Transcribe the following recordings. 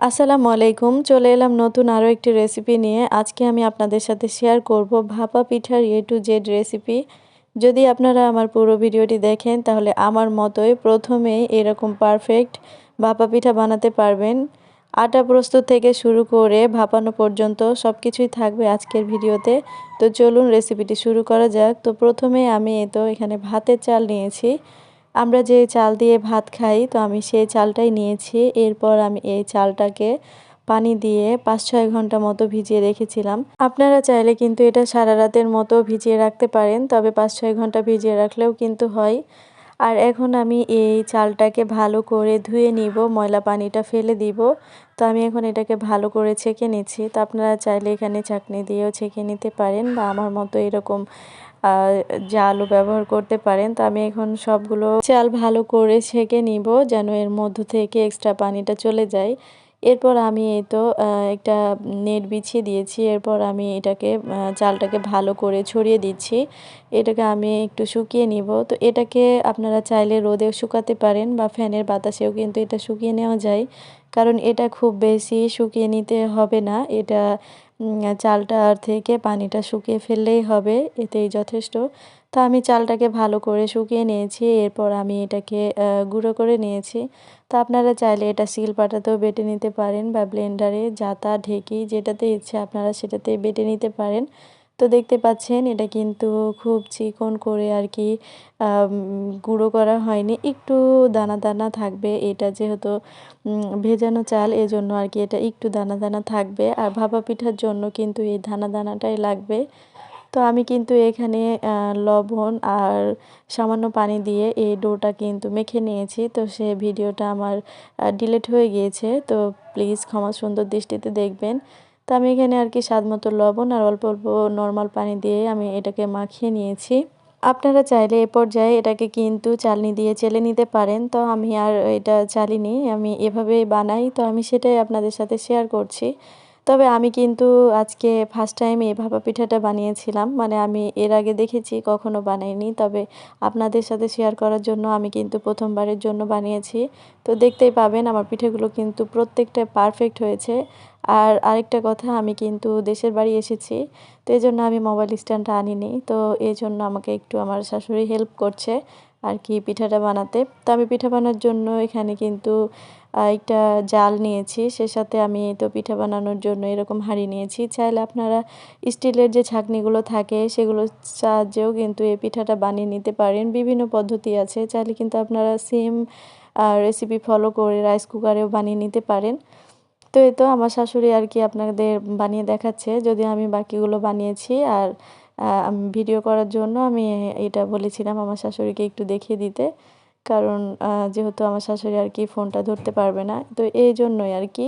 আসসালামু আলাইকুম, চলে এলাম নতুন আরও একটি রেসিপি নিয়ে। আজকে আমি আপনাদের সাথে শেয়ার করব ভাপা পিঠার এ টু জেড রেসিপি যদি আপনারা আমার পুরো ভিডিওটি দেখেন, তাহলে আমার মতোই প্রথমেই এরকম পারফেক্ট ভাপা পিঠা বানাতে পারবেন। আটা প্রস্তুত থেকে শুরু করে ভাপানো পর্যন্ত সব কিছুই থাকবে আজকের ভিডিওতে। তো চলুন রেসিপিটি শুরু করা যাক। তো প্রথমে আমি এ তো এখানে ভাতের চাল নিয়েছি। আমরা যে চাল দিয়ে ভাত খাই, তো আমি সেই চালটাই নিয়েছি। এরপর আমি এই চালটাকে পানি দিয়ে পাঁচ ছয় ঘণ্টা মতো ভিজিয়ে রেখেছিলাম। আপনারা চাইলে কিন্তু এটা সারা রাতের মতো ভিজিয়ে রাখতে পারেন, তবে পাঁচ ছয় ঘণ্টা ভিজিয়ে রাখলেও কিন্তু হয়। আর এখন আমি এই চালটাকে ভালো করে ধুয়ে নিব, ময়লা পানিটা ফেলে দিব। তো আমি এখন এটাকে ভালো করে ছেঁকে নিচ্ছি। তো আপনারা চাইলে এখানে চাকনি দিয়েও ছেঁকে নিতে পারেন বা আমার মতো এরকম জালও ব্যবহার করতে পারেন, তো আমি এখন সবগুলো চাল ভালো করে ছেঁকে নিব যেন এর মধ্য থেকে এক্সট্রা পানিটা চলে যায়। এরপর আমি এই তো একটা নেট বিছিয়ে দিয়েছি। এরপর আমি এটাকে চালটাকে ভালো করে ছড়িয়ে দিচ্ছি। এটাকে আমি একটু শুকিয়ে নিব। তো এটাকে আপনারা চাইলে রোদেও শুকাতে পারেন বা ফ্যানের বাতাসেও কিন্তু এটা শুকিয়ে নেওয়া যায়। কারণ এটা খুব বেশি শুকিয়ে নিতে হবে না। এটা চালটা থেকে পানিটা শুকিয়ে ফেললেই হবে, এতেই যথেষ্ট। তো আমি চালটাকে ভালো করে শুকিয়ে নিয়েছি, এরপর আমি এটাকে গুঁড়ো করে নিয়েছি। তো আপনারা চাইলে এটা শিল পাটাতেও বেটে নিতে পারেন বা ব্লেন্ডারে জাতা ঢেকি যেটাতে ইচ্ছে আপনারা সেটাতে বেটে নিতে পারেন। তো দেখতে পাচ্ছেন, এটা কিন্তু খুব চিকন করে আর কি গুঁড়ো করা হয়নি। একটু দানা দানা থাকবে, এটা যেহেতু ভেজানো চাল, এজন্য আর কি এটা একটু দানা দানা থাকবে। আর ভাপা পিঠার জন্য কিন্তু এই দানা দানাটাই লাগবে। তো আমি কিন্তু এখানে লবণ আর সামান্য পানি দিয়ে এই ডোটা কিন্তু মেখে নিয়েছি। তো সে ভিডিওটা আমার ডিলেট হয়ে গিয়েছে। তো প্লিজ ক্ষমা সুন্দর দৃষ্টিতে দেখবেন। তো আমি এখানে আর কি স্বাদ মতো লবণ আর অল্প অল্প নর্মাল পানি দিয়ে আমি এটাকে মাখিয়ে নিয়েছি। আপনারা চাইলে এ পর্যায়ে এটাকে কিন্তু চালনি দিয়ে চেলে নিতে পারেন। তো আমি আর এটা চালিনি, আমি এভাবেই বানাই। তো আমি সেটাই আপনাদের সাথে শেয়ার করছি। তবে আমি কিন্তু আজকে ফার্স্ট টাইম এই ভাপা পিঠাটা বানিয়েছিলাম। মানে আমি এর আগে দেখেছি, কখনো বানাইনি। তবে আপনাদের সাথে শেয়ার করার জন্য আমি কিন্তু প্রথমবারের জন্য বানিয়েছি। তো দেখতেই পাবেন, আমার পিঠেগুলো কিন্তু প্রত্যেকটা পারফেক্ট হয়েছে। আর আরেকটা কথা, আমি কিন্তু দেশের বাড়ি এসেছি, তো এই জন্য আমি মোবাইল স্ট্যান্ডটা আনিনি। তো এই জন্য আমাকে একটু আমার শাশুড়ি হেল্প করছে। আর কি পিঠাটা বানাতে। তো আমি পিঠা বানানোর জন্য এখানে কিন্তু একটা জাল নিয়েছি। সে সাথে আমি তো পিঠা বানানোর জন্য এরকম হাঁড়ি নিয়েছি। চাইলে আপনারা স্টিলের যে ছাঁকনিগুলো থাকে সেগুলো সাহায্যেও কিন্তু এই পিঠাটা বানিয়ে নিতে পারেন। বিভিন্ন পদ্ধতি আছে। চাইলে কিন্তু আপনারা সেম রেসিপি ফলো করে রাইস কুকারেও বানিয়ে নিতে পারেন। তো এই তো আমার শাশুড়ি আর কি আপনাদের বানিয়ে দেখাচ্ছে। যদি আমি বাকিগুলো বানিয়েছি আর ভিডিও করার জন্য আমি এটা বলেছিলাম আমার শাশুড়িকে একটু দেখিয়ে দিতে। কারণ যেহেতু আমার শাশুড়ি আর কি ফোনটা ধরতে পারবে না, তো এই জন্যই আর কি।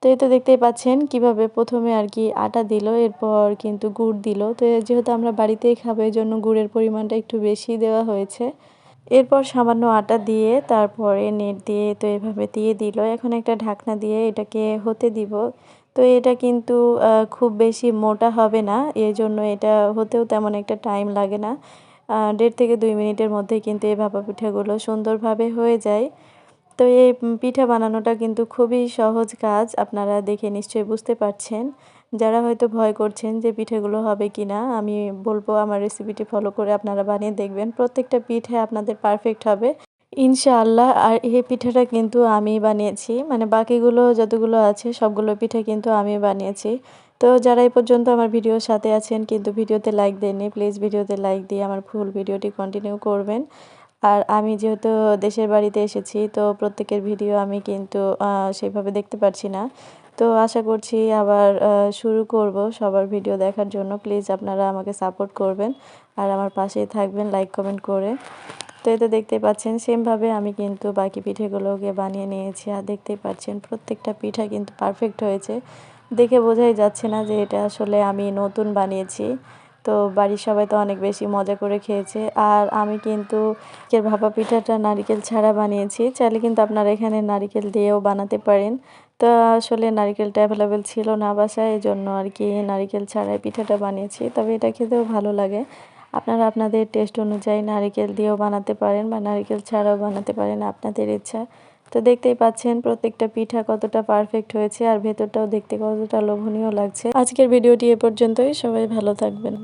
তো এই তো দেখতেই পাচ্ছেন কীভাবে প্রথমে আর কি আটা দিল, এরপর কিন্তু গুড় দিল। তো যেহেতু আমরা বাড়িতেই খাব, এই জন্য গুড়ের পরিমাণটা একটু বেশি দেওয়া হয়েছে। এরপর সামান্য আটা দিয়ে তারপরে নেট দিয়ে তো এভাবে দিয়ে দিল। এখন একটা ঢাকনা দিয়ে এটাকে হতে দিব। তো এটা কিন্তু খুব বেশি মোটা হবে না। এর জন্য এটা হতেও তেমন একটা টাইম লাগে না। দেড় থেকে দুই মিনিটের মধ্যে কিন্তু এই ভাপা পিঠাগুলো সুন্দরভাবে হয়ে যায়। তো এই পিঠা বানানোটা কিন্তু খুবই সহজ কাজ, আপনারা দেখে নিশ্চয়ই বুঝতে পারছেন। যারা হয়তো ভয় করছেন যে পিঠেগুলো হবে কি না আমি বলব আমার রেসিপিটি ফলো করে আপনারা বানিয়ে দেখবেন। প্রত্যেকটা পিঠে আপনাদের পারফেক্ট হবে। ইনশাআল্লাহ, আর এই পিঠাটা কিন্তু আমি বানিয়েছি। মানে বাকিগুলো যতগুলো আছে, সবগুলো পিঠা কিন্তু আমি বানিয়েছি। তো যারা এই পর্যন্ত আমার ভিডিওর সাথে আছেন, কিন্তু ভিডিওতে লাইক দেননি প্লিজ ভিডিওতে লাইক দিয়ে আমার ফুল ভিডিওটি কন্টিনিউ করবেন। আর আমি যেহেতু দেশের বাড়িতে এসেছি, তো প্রত্যেকের ভিডিও আমি কিন্তু সেভাবে দেখতে পারছি না। তো আশা করছি আবার শুরু করব সবার ভিডিও দেখার জন্য। প্লিজ আপনারা আমাকে সাপোর্ট করবেন। আর আমার পাশেই থাকবেন লাইক কমেন্ট করে। তো এতে দেখতে পাচ্ছেন, সেমভাবে আমি কিন্তু বাকি পিঠেগুলোকে বানিয়ে নিয়েছি আর দেখতেই পাচ্ছেন প্রত্যেকটা পিঠা কিন্তু পারফেক্ট হয়েছে। দেখে বোঝাই যাচ্ছে না যে এটা আসলে আমি নতুন বানিয়েছি। তো বাড়ির সবাই তো অনেক বেশি মজা করে খেয়েছে। আর আমি কিন্তু এর ভাপা পিঠাটা নারিকেল ছাড়া বানিয়েছি। চাইলে কিন্তু আপনারা এখানে নারিকেল দিয়েও বানাতে পারেন। তো আসলে নারিকেলটা অ্যাভেলেবেল ছিল না বাসায় এই জন্য আর কি নারিকেল ছাড়াই পিঠাটা বানিয়েছি। তবে এটা খেতেও ভালো লাগে। আপনারা আপনাদের টেস্ট অনুযায়ী নারিকেল দিয়েও বানাতে পারেন বা নারিকেল ছাড়াও বানাতে পারেন আপনাদের ইচ্ছা। তো দেখতেই পাচ্ছেন প্রত্যেকটা পিঠা কতটা পারফেক্ট হয়েছে আর ভেতরটাও দেখতে কতটা লোভনীয় লাগছে। আজকের ভিডিওটি এ পর্যন্তই। সবাই ভালো থাকবেন।